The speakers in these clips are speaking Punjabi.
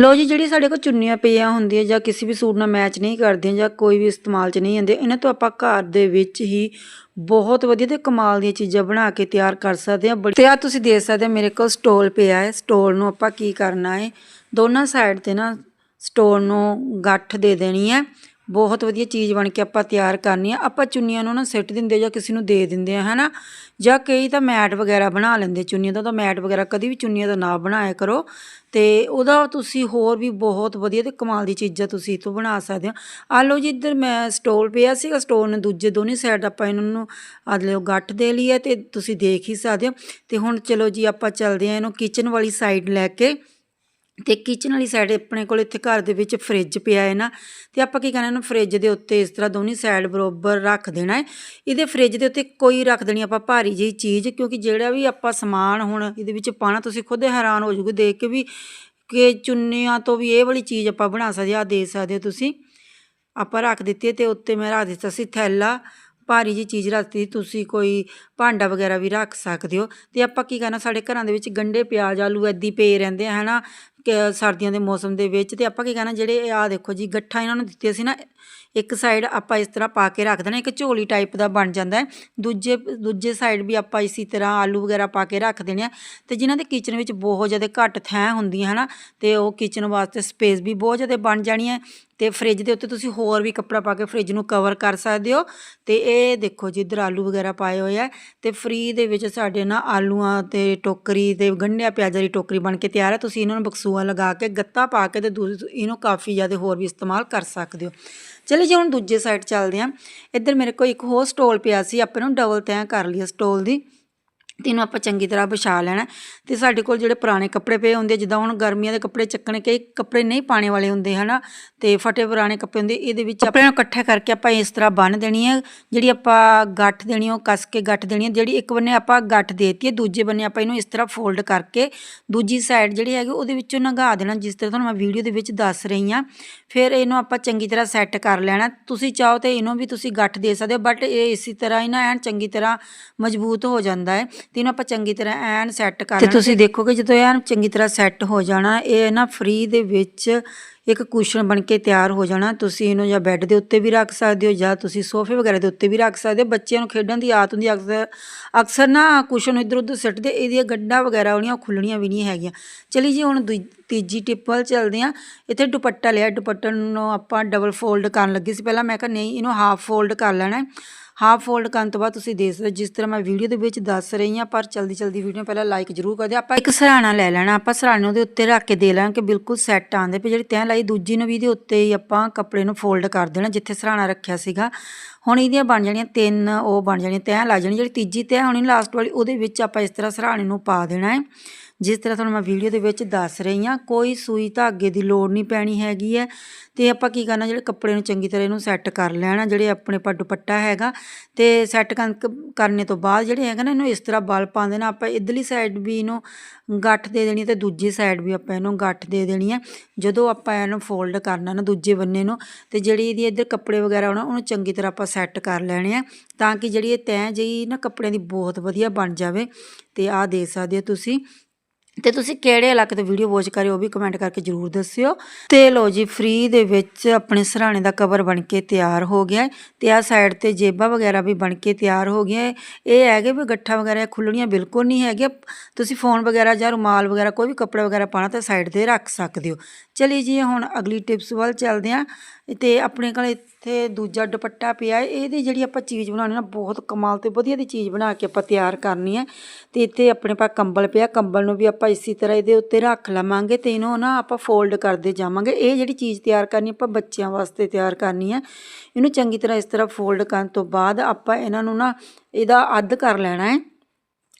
ਲੋ ਜੀ, ਜਿਹੜੀ ਸਾਡੇ ਕੋਲ ਚੁੰਨੀਆਂ ਪਈਆਂ ਹੁੰਦੀਆਂ ਜਾਂ ਕਿਸੇ ਵੀ ਸੂਟ ਨਾਲ ਮੈਚ ਨਹੀਂ ਕਰਦੀਆਂ ਜਾਂ ਕੋਈ ਵੀ ਇਸਤੇਮਾਲ 'ਚ ਨਹੀਂ ਆਉਂਦੇ ਇਹਨਾਂ ਤੋਂ ਆਪਾਂ ਘਰ ਦੇ ਵਿੱਚ ਹੀ ਬਹੁਤ ਵਧੀਆ ਤੇ ਕਮਾਲ ਦੀਆਂ ਚੀਜ਼ਾਂ ਬਣਾ ਕੇ ਤਿਆਰ ਕਰ ਸਕਦੇ ਹਾਂ। ਬੜੀ- ਤੇ ਆ ਤੁਸੀਂ ਦੇਖ ਸਕਦੇ ਹੋ, ਮੇਰੇ ਕੋਲ ਸਟੋਲ ਪਿਆ ਹੈ। ਸਟੋਲ ਨੂੰ ਆਪਾਂ ਕੀ ਕਰਨਾ ਹੈ? ਦੋਨਾਂ ਸਾਈਡ ਤੇ ਨਾ ਸਟੋਲ ਨੂੰ ਗੱਠ ਦੇ ਦੇਣੀ ਹੈ। ਬਹੁਤ ਵਧੀਆ ਚੀਜ਼ ਬਣ ਕੇ ਆਪਾਂ ਤਿਆਰ ਕਰਨੀ ਆ। ਆਪਾਂ ਚੁੰਨੀਆਂ ਨੂੰ ਨਾ ਸਿੱਟ ਦਿੰਦੇ ਜਾਂ ਕਿਸੇ ਨੂੰ ਦੇ ਦਿੰਦੇ ਆ, ਹਨਾ? ਜਾਂ ਕਈ ਤਾਂ ਮੈਟ ਵਗੈਰਾ ਬਣਾ ਲੈਂਦੇ ਚੁੰਨੀਆਂ ਦਾ, ਤਾਂ ਮੈਟ ਵਗੈਰਾ ਕਦੀ ਵੀ ਚੁੰਨੀਆਂ ਦਾ ਨਾ ਬਣਾਇਆ ਕਰੋ। ਤੇ ਉਹਦਾ ਤੁਸੀਂ ਹੋਰ ਵੀ ਬਹੁਤ ਵਧੀਆ ਤੇ ਕਮਾਲ ਦੀ ਚੀਜ਼ਾਂ ਤੁਸੀਂ ਇਹ ਬਣਾ ਸਕਦੇ ਹੋ ਆ ਲਓ ਜੀ, ਇੱਧਰ ਮੈਂ ਸਟੋਲ ਪਿਆ ਸੀਗਾ, ਸਟੋਲ ਨੇ ਦੂਜੇ ਦੋਨੇ ਸਾਈਡ ਆਪਾਂ ਇਹਨਾਂ ਨੂੰ ਆਦਲੇ ਗੱਠ ਦੇ ਲਈ ਹੈ ਤੇ ਤੁਸੀਂ ਦੇਖ ਹੀ ਸਕਦੇ ਹੋ। ਤੇ ਹੁਣ ਚਲੋ ਜੀ ਆਪਾਂ ਚੱਲਦੇ ਆ ਇਹਨੂੰ ਕਿਚਨ ਵਾਲੀ ਸਾਈਡ ਲੈ ਕੇ। ਤੇ ਕਿਚਨ ਵਾਲੀ ਸਾਈਡ ਆਪਣੇ ਕੋਲ ਇੱਥੇ ਘਰ ਦੇ ਵਿੱਚ ਫ੍ਰਿਜ ਪਿਆ ਹੈ ਨਾ, ਤੇ ਆਪਾਂ ਕੀ ਕਰਨਾ ਇਹਨੂੰ ਫ੍ਰਿਜ ਦੇ ਉੱਤੇ ਇਸ ਤਰ੍ਹਾਂ ਦੋਨੀ ਸਾਈਡ ਬਰੋਬਰ ਰੱਖ ਦੇਣਾ ਹੈ। ਇਹਦੇ ਫ੍ਰਿਜ ਦੇ ਉੱਤੇ ਕੋਈ ਰੱਖ ਦੇਣੀ ਆਪਾਂ ਭਾਰੀ ਜਿਹੀ ਚੀਜ਼, ਕਿਉਂਕਿ ਜਿਹੜਾ ਵੀ ਆਪਾਂ ਸਮਾਨ ਹੁਣ ਇਹਦੇ ਵਿੱਚ ਪਾਣਾ ਤੁਸੀਂ ਖੁਦ ਹੈਰਾਨ ਹੋ ਜਾਓਗੇ ਦੇਖ ਕੇ ਵੀ ਕਿ ਚੁੰਨੀਆਂ ਤੋਂ ਵੀ ਇਹ ਵਾਲੀ ਚੀਜ਼ ਆਪਾਂ ਬਣਾ ਸਕਦੇ ਆ ਦੇ ਸਕਦੇ ਹੋ ਤੁਸੀਂ। ਆਪਾਂ ਰੱਖ ਦਿੱਤੀ ਹੈ ਤੇ ਉੱਤੇ ਮੈਂ ਰੱਖ ਦਿੱਤਾ ਸੀ ਥੈਲਾ, ਭਾਰੀ ਜੀ ਚੀਜ਼ ਰੱਖਤੀ ਤੁਸੀਂ ਕੋਈ ਭਾਂਡਾ ਵਗੈਰਾ ਵੀ ਰੱਖ ਸਕਦੇ ਹੋ। ਤੇ ਆਪਾਂ ਕੀ ਕਰਨਾ, ਸਾਡੇ ਘਰਾਂ ਦੇ ਵਿੱਚ ਗੰਡੇ ਪਿਆਜ਼, ਆਲੂ ਐਦੀ ਪਏ ਰਹਿੰਦੇ ਆ, ਹਨਾ? ਕਿ ਸਰਦੀਆਂ ਦੇ ਮੌਸਮ ਦੇ ਵਿੱਚ ਤੇ ਆਪਾਂ ਕੀ ਕਹਿਣਾ, ਜਿਹੜੇ ਆ ਦੇਖੋ ਜੀ ਗੱਠਾਂ ਇਹਨਾਂ ਨੂੰ ਦਿੱਤੀਆਂ ਸੀ ਨਾ, ਇੱਕ ਸਾਈਡ ਆਪਾਂ ਇਸ ਤਰ੍ਹਾਂ ਪਾ ਕੇ ਰੱਖ ਦੇਣਾ, ਇੱਕ ਝੋਲੀ ਟਾਈਪ ਦਾ ਬਣ ਜਾਂਦਾ ਹੈ। ਦੂਜੇ ਦੂਜੇ ਸਾਈਡ ਵੀ ਆਪਾਂ ਇਸੇ ਤਰ੍ਹਾਂ ਆਲੂ ਵਗੈਰਾ ਪਾ ਕੇ ਰੱਖ ਦੇਣੇ ਆ ਤੇ ਜਿਨ੍ਹਾਂ ਦੇ ਕਿਚਨ ਵਿੱਚ ਬਹੁਤ ਜ਼ਿਆਦਾ ਘੱਟ ਥੈਂ ਹੁੰਦੀਆਂ ਨਾ ਤੇ ਉਹ ਕਿਚਨ ਵਾਸਤੇ ਸਪੇਸ ਵੀ ਬਹੁਤ ਜ਼ਿਆਦਾ ਬਣ ਜਾਣੀ ਹੈ ਤੇ ਫ੍ਰਿਜ ਦੇ ਉੱਤੇ ਤੁਸੀਂ ਹੋਰ ਵੀ ਕੱਪੜਾ ਪਾ ਕੇ ਫ੍ਰਿਜ ਨੂੰ ਕਵਰ ਕਰ ਸਕਦੇ ਹੋ ਤੇ ਇਹ ਦੇਖੋ ਜੀ ਇੱਧਰ ਆਲੂ ਵਗੈਰਾ ਪਾਏ ਹੋਏ ਆ ਤੇ ਫ੍ਰੀ ਦੇ ਵਿੱਚ ਸਾਡੇ ਨਾ ਆਲੂਆਂ ਤੇ ਟੋਕਰੀ ਤੇ ਗੰਢਿਆਂ ਪਿਆਜ਼ਾਂ ਦੀ ਟੋਕਰੀ ਬਣ ਕੇ ਤਿਆਰ ਹੈ, ਤੁਸੀਂ ਇਹਨਾਂ ਨੂੰ ਬਕਸੂਆ ਲਗਾ ਕੇ, ਗੱਤਾ ਪਾ ਕੇ ਤੇ ਦੂਜੀ, ਇਹਨੂੰ ਕਾਫੀ ਜ਼ਿਆਦਾ ਹੋਰ ਵੀ ਇਸਤੇਮਾਲ ਕਰ ਸਕਦੇ ਹੋ। ਚਲੋ ਜੀ, ਹੁਣ ਦੂਜੇ ਸਾਈਡ ਚੱਲਦੇ ਹਾਂ। ਇੱਧਰ ਮੇਰੇ ਕੋਲ ਇੱਕ ਹੋਰ ਸਟੋਲ ਪਿਆ ਸੀ, ਆਪਾਂ ਨੂੰ ਡਬਲ ਤੈਅ ਕਰ ਲਈ ਸਟੋਲ ਦੀ। ਤੇ ਇਹਨੂੰ ਆਪਾਂ ਚੰਗੀ ਤਰ੍ਹਾਂ ਵਿਛਾ ਲੈਣਾ। ਤੇ ਸਾਡੇ ਕੋਲ ਜਿਹੜੇ ਪੁਰਾਣੇ ਕੱਪੜੇ ਪਏ ਹੁੰਦੇ ਜਿੱਦਾਂ ਹੁਣ ਗਰਮੀਆਂ ਦੇ ਕੱਪੜੇ ਚੱਕਣੇ ਕਈ ਕੱਪੜੇ ਨਹੀਂ ਪਾਣੇ ਵਾਲੇ ਹੁੰਦੇ ਹਨਾ? ਤੇ ਫਟੇ ਪੁਰਾਣੇ ਕੱਪੜੇ ਹੁੰਦੇ ਇਹਦੇ ਵਿੱਚ ਕੱਪੜਿਆਂ ਨੂੰ ਇਕੱਠਾ ਕਰਕੇ ਆਪਾਂ ਇਸ ਤਰ੍ਹਾਂ ਬੰਨ ਦੇਣੀ ਹੈ ਜਿਹੜੀ ਆਪਾਂ ਗੱਠ ਦੇਣੀ ਉਹ ਕੱਸ ਕੇ ਗੱਠ ਦੇਣੀ ਹੈ ਜਿਹੜੀ ਇੱਕ ਬੰਨੇ ਆਪਾਂ ਗੱਠ ਦੇਤੀ ਹੈ ਦੂਜੇ ਬੰਨੇ ਆਪਾਂ ਇਹਨੂੰ ਇਸ ਤਰ੍ਹਾਂ ਫੋਲਡ ਕਰਕੇ ਦੂਜੀ ਸਾਈਡ ਜਿਹੜੀ ਹੈਗੀ ਉਹਦੇ ਵਿੱਚੋਂ ਨੰਗਾ ਦੇਣਾ ਜਿਸ ਤਰ੍ਹਾਂ ਤੁਹਾਨੂੰ ਮੈਂ ਵੀਡੀਓ ਦੇ ਵਿੱਚ ਦੱਸ ਰਹੀ ਹਾਂ ਫਿਰ ਇਹਨੂੰ ਆਪਾਂ ਚੰਗੀ ਤਰ੍ਹਾਂ ਸੈੱਟ ਕਰ ਲੈਣਾ। ਤੁਸੀਂ ਚਾਹੋ ਤੇ ਇਹਨੂੰ ਵੀ ਤੁਸੀਂ ਗੱਠ ਦੇ ਸਕਦੇ ਹੋ ਬਟ ਇਹ ਇਸੇ ਤਰ੍ਹਾਂ ਹੀ ਨਾ ਐਨ ਚੰਗੀ ਤਰ੍ਹਾਂ ਮਜ਼ਬੂਤ ਹੋ ਜਾਂਦਾ ਹੈ। ਤੇ ਇਹਨੂੰ ਆਪਾਂ ਚੰਗੀ ਤਰ੍ਹਾਂ ਐਨ ਸੈੱਟ ਕਰ ਤੇ ਤੁਸੀਂ ਦੇਖੋਗੇ ਜਦੋਂ ਐਨ ਚੰਗੀ ਤਰ੍ਹਾਂ ਸੈੱਟ ਹੋ ਜਾਣਾ ਇਹ ਨਾ ਫ੍ਰੀ ਦੇ ਵਿੱਚ ਇੱਕ ਕੁਸ਼ਨ ਬਣ ਕੇ ਤਿਆਰ ਹੋ ਜਾਣਾ। ਤੁਸੀਂ ਇਹਨੂੰ ਜਾਂ ਬੈੱਡ ਦੇ ਉੱਤੇ ਵੀ ਰੱਖ ਸਕਦੇ ਹੋ ਜਾਂ ਤੁਸੀਂ ਸੋਫੇ ਵਗੈਰਾ ਦੇ ਉੱਤੇ ਵੀ ਰੱਖ ਸਕਦੇ ਹੋ। ਬੱਚਿਆਂ ਨੂੰ ਖੇਡਣ ਦੀ ਆਦਤ ਹੁੰਦੀ ਅਕਸਰ ਅਕਸਰ ਨਾ ਕੁਸ਼ਨ ਇੱਧਰ ਉੱਧਰ ਸਿੱਟਦੇ ਇਹਦੀਆਂ ਗੱਡਾਂ ਵਗੈਰਾ ਹੋਣੀਆਂ ਉਹ ਖੁੱਲਣੀਆਂ ਵੀ ਨਹੀਂ ਹੈਗੀਆਂ। ਚਲੀ ਜੀ ਹੁਣ ਤੀਜੀ ਟਿਪ ਵੱਲ ਚੱਲਦੇ ਹਾਂ। ਇੱਥੇ ਦੁਪੱਟਾ ਲਿਆ ਦੁਪੱਟੇ ਨੂੰ ਆਪਾਂ ਡਬਲ ਫੋਲਡ ਕਰਨ ਲੱਗੀ ਸੀ। ਪਹਿਲਾਂ ਮੈਂ ਕਿਹਾ ਨਹੀਂ ਇਹਨੂੰ ਹਾਫ ਫੋਲਡ ਕਰ ਲੈਣਾ ਹਾਫ ਫੋਲਡ ਕਰਨ ਤੋਂ ਬਾਅਦ ਤੁਸੀਂ ਦੇਖ ਸਕਦੇ ਹੋ, ਜਿਸ ਤਰ੍ਹਾਂ ਮੈਂ ਵੀਡੀਓ ਦੇ ਵਿੱਚ ਦੱਸ ਰਹੀ ਹਾਂ, ਪਰ ਜਲਦੀ ਜਲਦੀ ਵੀਡੀਓ ਪਹਿਲਾਂ ਲਾਈਕ ਜ਼ਰੂਰ ਕਰ ਦਿਓ ਆਪਾਂ ਇੱਕ ਸਰਾਣਾ ਲੈ ਲੈਣਾ, ਆਪਾਂ ਸਰਾਣੇ ਉਹਦੇ ਉੱਤੇ ਰੱਖ ਕੇ ਦੇ ਲੈਣਾ ਕਿ ਬਿਲਕੁਲ ਸੈੱਟ ਆਉਂਦੇ ਪਏ, ਜਿਹੜੀ ਤੈਂ ਲਾਈ ਦੂਜੀ ਨੂੰ ਵੀ ਦੇ ਉੱਤੇ ਹੀ ਆਪਾਂ ਕੱਪੜੇ ਨੂੰ ਫੋਲਡ ਕਰ ਦੇਣਾ, ਜਿੱਥੇ ਸਰਾਣਾ ਰੱਖਿਆ ਸੀਗਾ। ਹੁਣ ਇਹਦੀਆਂ ਬਣ ਜਾਣੀਆਂ ਤਿੰਨ, ਉਹ ਬਣ ਜਾਣੀਆਂ ਤੈਂ ਲਾ ਜਾਣੀ, ਜਿਹੜੀ ਤੀਜੀ ਤੈਂ ਹੋਣੀ ਲਾਸਟ ਵਾਲੀ, ਉਹਦੇ ਵਿੱਚ ਆਪਾਂ ਇਸ ਤਰ੍ਹਾਂ ਸਰਾਣੇ ਨੂੰ ਪਾ ਦੇਣਾ ਹੈ। ਜਿਸ ਤਰ੍ਹਾਂ ਤੁਹਾਨੂੰ ਮੈਂ ਵੀਡੀਓ ਦੇ ਵਿੱਚ ਦੱਸ ਰਹੀ ਹਾਂ, ਕੋਈ ਸੂਈ ਧਾਗੇ ਦੀ ਲੋੜ ਨਹੀਂ ਪੈਣੀ ਹੈਗੀ ਹੈ। ਤੇ ਆਪਾਂ ਕੀ ਕਰਨਾ, ਜਿਹੜੇ ਕੱਪੜੇ ਨੂੰ ਚੰਗੀ ਤਰ੍ਹਾਂ ਇਹਨੂੰ ਸੈੱਟ ਕਰ ਲੈਣਾ, ਜਿਹੜੇ ਆਪਣੇ ਪਾ ਦੁਪੱਟਾ ਹੈਗਾ, ਤੇ ਸੈੱਟ ਕਰਨੇ ਤੋਂ ਬਾਅਦ ਜਿਹੜੇ ਹੈਗਾ ਨਾ, ਇਹਨੂੰ ਇਸ ਤਰ੍ਹਾਂ ਬਲ ਪਾ ਦੇਣਾ ਆਪਾਂ ਇਧਰਲੀ ਸਾਈਡ ਵੀ ਇਹਨੂੰ ਗੱਠ ਦੇ ਦੇਣੀ ਤੇ ਦੂਜੀ ਸਾਈਡ ਵੀ ਆਪਾਂ ਇਹਨੂੰ ਗੱਠ ਦੇ ਦੇਣੀ ਹੈ। ਜਦੋਂ ਆਪਾਂ ਇਹਨੂੰ ਫੋਲਡ ਕਰਨਾ ਨਾ, ਦੂਜੇ ਬੰਨੇ ਨੂੰ, ਤੇ ਜਿਹੜੀ ਇਹਦੀ ਇੱਧਰ ਕੱਪੜੇ ਵਗੈਰਾ ਹੋਣਾ, ਉਹਨੂੰ ਚੰਗੀ ਤਰ੍ਹਾਂ ਆਪਾਂ ਸੈੱਟ ਕਰ ਲੈਣੇ ਆ, ਤਾਂ ਕਿ ਜਿਹੜੀ ਇਹ ਤੈਂ ਜਿਹੀ ਨਾ ਕੱਪੜਿਆਂ ਦੀ ਬਹੁਤ ਵਧੀਆ ਬਣ ਜਾਵੇ। ਤੇ ਆਹ ਦੇਖ ਸਕਦੇ ਹੋ ਤੁਸੀਂ ਤੇ ਤੁਸੀਂ ਕਿਹੜੇ ਇਲਾਕੇ ਤੋਂ ਵੀਡੀਓ ਵਾਚ ਕਰਿਓ ਉਹ ਵੀ ਕਮੈਂਟ ਕਰਕੇ ਜਰੂਰ ਦੱਸਿਓ। ਤੇ ਲੋ ਜੀ ਫ੍ਰੀ ਦੇ ਵਿੱਚ ਆਪਣੇ ਸਰਾਣੇ ਦਾ ਕਵਰ ਬਣ ਕੇ ਤਿਆਰ ਹੋ ਗਿਆ ਹੈ ਤੇ ਆ ਸਾਈਡ ਤੇ ਜੇਬਾਂ ਵਗੈਰਾ ਵੀ ਬਣ ਕੇ ਤਿਆਰ ਹੋ ਗਈਆਂ ਇਹ ਹੈਗੇ ਵੀ ਗੱਠਾਂ ਵਗੈਰਾ ਖੁੱਲਣੀਆਂ ਬਿਲਕੁਲ ਨਹੀਂ ਹੈਗੀਆਂ। ਤੁਸੀਂ ਫੋਨ ਵਗੈਰਾ ਜਾਂ ਰੁਮਾਲ ਵਗੈਰਾ ਕੋਈ ਵੀ ਕੱਪੜਾ ਵਗੈਰਾ ਪਾਣਾ ਤਾਂ ਸਾਈਡ ਤੇ ਰੱਖ ਸਕਦੇ ਹੋ। ਚਲੀ ਜੀ ਹੁਣ ਅਗਲੀ ਟਿਪਸ ਵੱਲ ਚੱਲਦੇ ਹਾਂ। ਤੇ ਆਪਣੇ ਕੋਲ ਇੱਥੇ ਦੂਜਾ ਦੁਪੱਟਾ ਪਿਆ ਹੈ। ਇਹਦੀ ਜਿਹੜੀ ਆਪਾਂ ਚੀਜ਼ ਬਣਾਉਣੀ ਨਾ, ਬਹੁਤ ਕਮਾਲ ਤੇ ਵਧੀਆ ਦੀ ਚੀਜ਼ ਬਣਾ ਕੇ ਆਪਾਂ ਤਿਆਰ ਕਰਨੀ ਹੈ। ਤੇ ਇੱਥੇ ਆਪਣੇ ਪਾ ਕੰਬਲ ਪਿਆ। ਕੰਬਲ ਨੂੰ ਵੀ ਆਪਾਂ ਇਸੇ ਤਰ੍ਹਾਂ ਇਹਦੇ ਉੱਤੇ ਰੱਖ ਲਵਾਂਗੇ ਤੇ ਇਹਨੂੰ ਨਾ ਆਪਾਂ ਫੋਲਡ ਕਰਦੇ ਜਾਵਾਂਗੇ। ਇਹ ਜਿਹੜੀ ਚੀਜ਼ ਤਿਆਰ ਕਰਨੀ ਆਪਾਂ ਬੱਚਿਆਂ ਵਾਸਤੇ ਤਿਆਰ ਕਰਨੀ ਹੈ। ਇਹਨੂੰ ਚੰਗੀ ਤਰ੍ਹਾਂ ਇਸ ਤਰ੍ਹਾਂ ਫੋਲਡ ਕਰਨ ਤੋਂ ਬਾਅਦ ਆਪਾਂ ਇਹਨਾਂ ਨੂੰ ਨਾ ਇਹਦਾ ਅੱਧ ਕਰ ਲੈਣਾ ਹੈ।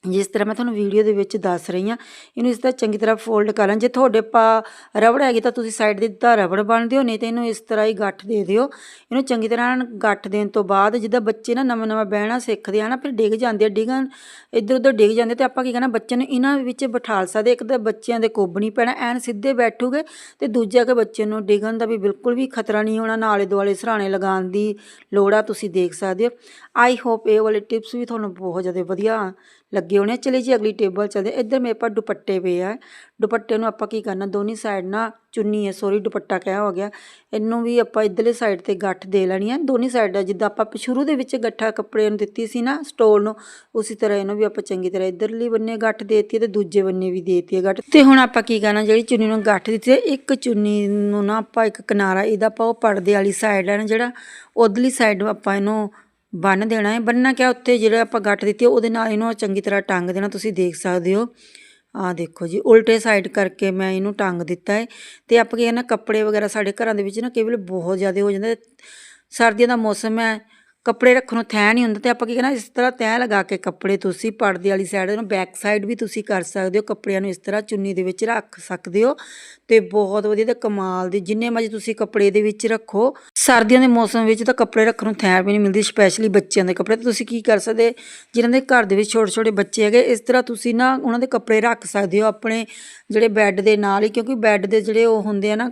ਜਿਸ ਤਰ੍ਹਾਂ ਮੈਂ ਤੁਹਾਨੂੰ ਵੀਡੀਓ ਦੇ ਵਿੱਚ ਦੱਸ ਰਹੀ ਹਾਂ, ਇਹਨੂੰ ਇਸ ਤਰ੍ਹਾਂ ਚੰਗੀ ਤਰ੍ਹਾਂ ਫੋਲਡ ਕਰ ਲਾਂ। ਜੇ ਤੁਹਾਡੇ ਪਾ ਰਬੜ ਹੈਗੀ ਤਾਂ ਤੁਸੀਂ ਸਾਈਡ ਦੇ ਦਿੱਤਾ ਰਬੜ ਬਣ ਦਿਓ, ਨਹੀਂ ਤਾਂ ਇਹਨੂੰ ਇਸ ਤਰ੍ਹਾਂ ਹੀ ਗੱਠ ਦੇ ਦਿਓ। ਇਹਨੂੰ ਚੰਗੀ ਤਰ੍ਹਾਂ ਗੱਠ ਦੇਣ ਤੋਂ ਬਾਅਦ ਜਿੱਦਾਂ ਬੱਚੇ ਨਾ ਨਵਾਂ ਨਵਾਂ ਬਹਿਣਾ ਸਿੱਖਦੇ ਆ ਨਾ, ਫਿਰ ਡਿੱਗ ਜਾਂਦੇ ਆ। ਡਿੱਗਣ, ਇੱਧਰ ਉੱਧਰ ਡਿੱਗ ਜਾਂਦੇ ਤੇ ਆਪਾਂ ਕੀ ਕਰਨਾ ਬੱਚੇ ਨੂੰ ਇਹਨਾਂ ਵਿੱਚ ਬਿਠਾਲ ਸਕਦੇ ਇੱਕ ਤਾਂ ਬੱਚਿਆਂ ਦੇ ਕੁੱਬ ਨਹੀਂ ਪੈਣਾ, ਐਨ ਸਿੱਧੇ ਬੈਠੂਗੇ ਤੇ ਦੂਜਾ ਕਿ ਬੱਚੇ ਨੂੰ ਡਿੱਗਣ ਦਾ ਵੀ ਬਿਲਕੁਲ ਵੀ ਖਤਰਾ ਨਹੀਂ ਹੋਣਾ, ਨਾਲੇ ਦੁਆਲੇ ਸਰਾਣੇ ਲਗਾਉਣ ਦੀ ਲੋੜ ਆ, ਤੁਸੀਂ ਦੇਖ ਸਕਦੇ ਹੋ। ਆਈ ਹੋਪ ਇਹ ਵਾਲੇ ਟਿਪਸ ਵੀ ਤੁਹਾਨੂੰ ਬਹੁਤ ਜ਼ਿਆਦਾ ਵਧੀਆ ਲੱਗੇ ਹੋਣੇ ਆ। ਚਲੇ ਜੀ, ਅਗਲੀ ਟੇਬਲ ਚੱਲਦੇ ਇੱਧਰ ਮੇਰੇ ਪਾਸ ਦੁਪੱਟੇ ਪਏ ਆ। ਦੁਪੱਟੇ ਨੂੰ ਆਪਾਂ ਕੀ ਕਰਨਾ, ਦੋਨੀ ਸਾਈਡ ਨਾ ਚੁੰਨੀ ਹੈ ਸੋਰੀ ਦੁਪੱਟਾ ਕਿਹਾ ਹੋ ਗਿਆ। ਇਹਨੂੰ ਵੀ ਆਪਾਂ ਇੱਧਰਲੇ ਸਾਈਡ ਤੇ ਗੱਠ ਦੇ ਲੈਣੀ ਹੈ ਦੋਨੀ ਸਾਈਡ ਦਾ ਜਿੱਦਾਂ ਆਪਾਂ ਸ਼ੁਰੂ ਦੇ ਵਿੱਚ ਗੱਠਾ ਕੱਪੜੇ ਨੂੰ ਦਿੱਤੀ ਸੀ ਨਾ ਸਟੋਲ ਨੂੰ, ਉਸੇ ਤਰ੍ਹਾਂ ਇਹਨੂੰ ਵੀ ਆਪਾਂ ਚੰਗੀ ਤਰ੍ਹਾਂ ਇੱਧਰਲੀ ਬੰਨੇ ਗੱਠ ਦੇਤੀ ਤੇ ਦੂਜੇ ਬੰਨੇ ਵੀ ਦੇਤੀ ਗੱਠ। ਤੇ ਹੁਣ ਆਪਾਂ ਕੀ ਕਰਨਾ, ਜਿਹੜੀ ਚੁੰਨੀ ਨੂੰ ਗੱਠ ਦਿੱਤੀ ਹੈ ਇੱਕ ਚੁੰਨੀ ਨੂੰ ਨਾ ਆਪਾਂ ਇੱਕ ਕਿਨਾਰਾ, ਇਹਦਾ ਆਪਾਂ ਉਹ ਪਰਦੇ ਵਾਲੀ ਸਾਈਡ ਹੈ ਨਾ ਜਿਹੜਾ, ਉਧਰਲੀ ਸਾਈਡ ਆਪਾਂ ਇਹਨੂੰ ਬੰਨ ਦੇਣਾ ਹੈ। ਬੰਨਣਾ ਕਿਆ? ਉੱਤੇ ਜਿਹੜਾ ਆਪਾਂ ਗੱਟ ਦਿੱਤੀ ਉਹਦੇ ਨਾਲ ਇਹਨੂੰ ਚੰਗੀ ਤਰ੍ਹਾਂ ਟੰਗ ਦੇਣਾ, ਤੁਸੀਂ ਦੇਖ ਸਕਦੇ ਹੋ। ਆ ਦੇਖੋ ਜੀ, ਉਲਟੇ ਸਾਈਡ ਕਰਕੇ ਮੈਂ ਇਹਨੂੰ ਟੰਗ ਦਿੱਤਾ ਹੈ। ਤੇ ਆਪਾਂ ਕੀ ਹੈ ਨਾ, ਕੱਪੜੇ ਵਗੈਰਾ ਸਾਡੇ ਘਰਾਂ ਦੇ ਵਿੱਚ ਨਾ ਕਈ ਵੇਲੇ ਬਹੁਤ ਜ਼ਿਆਦਾ ਹੋ ਜਾਂਦਾ ਸਰਦੀਆਂ ਦਾ ਮੌਸਮ ਹੈ ਕੱਪੜੇ ਰੱਖਣ ਨੂੰ ਥੈਂ ਨਹੀਂ ਹੁੰਦਾ ਤੇ ਆਪਾਂ ਕੀ ਕਰਨਾ ਇਸ ਤਰ੍ਹਾਂ ਤੈਅ ਲਗਾ ਕੇ ਕੱਪੜੇ ਤੁਸੀਂ ਪਰਦੇ ਵਾਲੀ ਸਾਈਡ ਨੂੰ ਬੈਕ ਸਾਈਡ ਵੀ ਤੁਸੀਂ ਕਰ ਸਕਦੇ ਹੋ, ਕੱਪੜਿਆਂ ਨੂੰ ਇਸ ਤਰ੍ਹਾਂ ਚੁੰਨੀ ਦੇ ਵਿੱਚ ਰੱਖ ਸਕਦੇ ਹੋ ਤੇ ਬਹੁਤ ਵਧੀਆ ਤੇ ਕਮਾਲ ਦੀ, ਜਿੰਨੇ ਮਰਜ਼ੀ ਤੁਸੀਂ ਕੱਪੜੇ ਦੇ ਵਿੱਚ ਰੱਖੋ, ਸਰਦੀਆਂ ਦੇ ਮੌਸਮ ਵਿੱਚ ਤਾਂ ਕੱਪੜੇ ਰੱਖਣ ਨੂੰ ਥੈਂ ਵੀ ਨਹੀਂ ਮਿਲਦੀ ਸਪੈਸ਼ਲੀ ਬੱਚਿਆਂ ਦੇ ਕੱਪੜੇ, ਤੇ ਤੁਸੀਂ ਕੀ ਕਰ ਸਕਦੇ, ਜਿਨ੍ਹਾਂ ਦੇ ਘਰ ਦੇ ਵਿੱਚ ਛੋਟੇ ਛੋਟੇ ਬੱਚੇ ਹੈਗੇ, ਇਸ ਤਰ੍ਹਾਂ ਤੁਸੀਂ ਨਾ ਉਹਨਾਂ ਦੇ ਕੱਪੜੇ ਰੱਖ ਸਕਦੇ ਹੋ ਆਪਣੇ ਜਿਹੜੇ ਬੈੱਡ ਦੇ ਨਾਲ ਹੀ, ਕਿਉਂਕਿ ਬੈੱਡ ਦੇ ਜਿਹੜੇ ਉਹ ਹੁੰਦੇ ਆ ਨਾ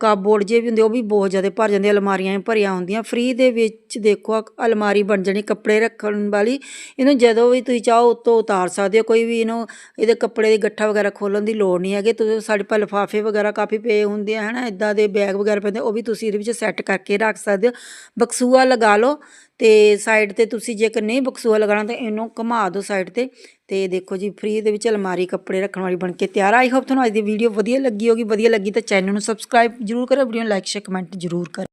ਕਾਬੋਰਡ ਜੇ ਵੀ ਹੁੰਦੇ, ਉਹ ਵੀ ਬਹੁਤ ਜ਼ਿਆਦਾ ਭਰ ਜਾਂਦੇ ਅਲਮਾਰੀਆਂ ਵੀ ਭਰੀਆਂ ਹੁੰਦੀਆਂ ਫ੍ਰੀ ਦੇ ਵਿੱਚ ਦੇਖੋ ਆਹ ਅਲਮਾਰੀ ਬਣ ਜਾਣੀ ਕੱਪੜੇ ਰੱਖਣ ਵਾਲੀ। ਇਹਨੂੰ ਜਦੋਂ ਵੀ ਤੁਸੀਂ ਚਾਹੋ ਉੱਤੋਂ ਉਤਾਰ ਸਕਦੇ ਹੋ। ਕੋਈ ਵੀ ਇਹਨੂੰ, ਇਹਦੇ ਕੱਪੜੇ ਦੀ ਗੱਠਾ ਵਗੈਰਾ ਖੋਲਣ ਦੀ ਲੋੜ ਨਹੀਂ ਹੈਗੀ। ਤੁਸੀਂ ਸਾਡੇ ਪਾ ਲਿਫਾਫੇ ਵਗੈਰਾ ਕਾਫੀ ਪਏ ਹੁੰਦੇ ਆ, ਹਨਾ? ਇਦਾਂ ਦੇ ਬੈਗ ਵਗੈਰਾ ਪੈਂਦੇ ਉਹ ਵੀ ਤੁਸੀਂ ਇਹਦੇ ਵਿੱਚ ਸੈੱਟ ਕਰਕੇ ਰੱਖ ਸਕਦੇ ਹੋ। ਬਕਸੂਆ ਲਗਾ ਲਓ ਤੇ ਸਾਈਡ ਤੇ ਤੁਸੀਂ ਜੇਕਰ ਨਹੀਂ ਬਕਸੂਆ ਲਗਾਉਣਾ ਤਾਂ ਇਹਨੂੰ ਘੁਮਾ ਦਿਓ ਸਾਈਡ ਤੇ। ਤੇ ਦੇਖੋ ਜੀ, ਫ੍ਰੀ ਦੇ ਵਿੱਚ ਅਲਮਾਰੀ ਕੱਪੜੇ ਰੱਖਣ ਵਾਲੀ ਬਣ ਕੇ ਤਿਆਰ ਆਈ ਹੋਪ ਤੁਹਾਨੂੰ ਅੱਜ ਦੀ ਵੀਡੀਓ ਵਧੀਆ ਲੱਗੀ ਹੋਗੀ। ਵਧੀਆ ਲੱਗੀ ਤਾਂ ਚੈਨਲ ਨੂੰ ਸਬਸਕ੍ਰਾਈਬ ਜਰੂਰ ਕਰੋ। ਵੀਡੀਓ ਨੂੰ ਲਾਈਕ ਸ਼ੇਅਰ ਕਮੈਂਟ ਜਰੂਰ ਕਰੋ।